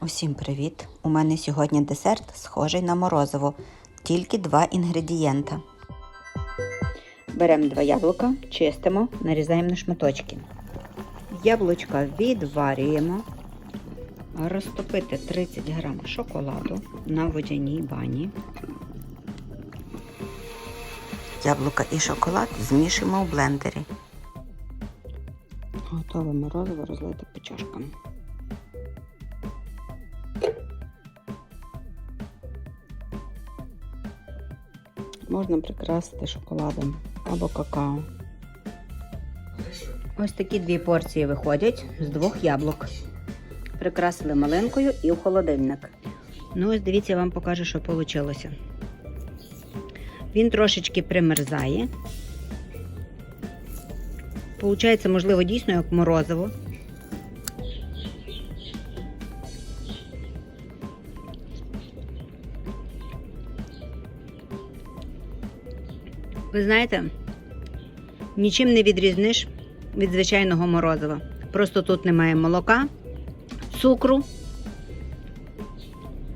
Усім привіт! У мене сьогодні десерт схожий на морозиво, тільки два інгредієнта. Беремо два яблука, чистимо, нарізаємо на шматочки. Яблучка відварюємо. Розтопити 30 грам шоколаду на водяній бані. Яблука і шоколад змішуємо в блендері. Готове морозиво розлити по чашкам. Можна прикрасити шоколадом або какао. Ось такі дві порції виходять з двох яблук. Прикрасили малинкою і в холодильник. Ну, ось дивіться, я вам покажу, що вийшло. Він трошечки примерзає. Получається, можливо, дійсно як морозиво. Ви знаєте, нічим не відрізниш від звичайного морозива. Просто тут немає молока, цукру.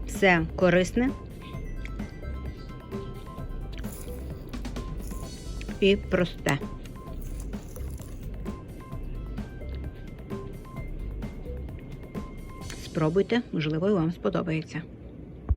Все корисне. І просте. Спробуйте, можливо, і вам сподобається.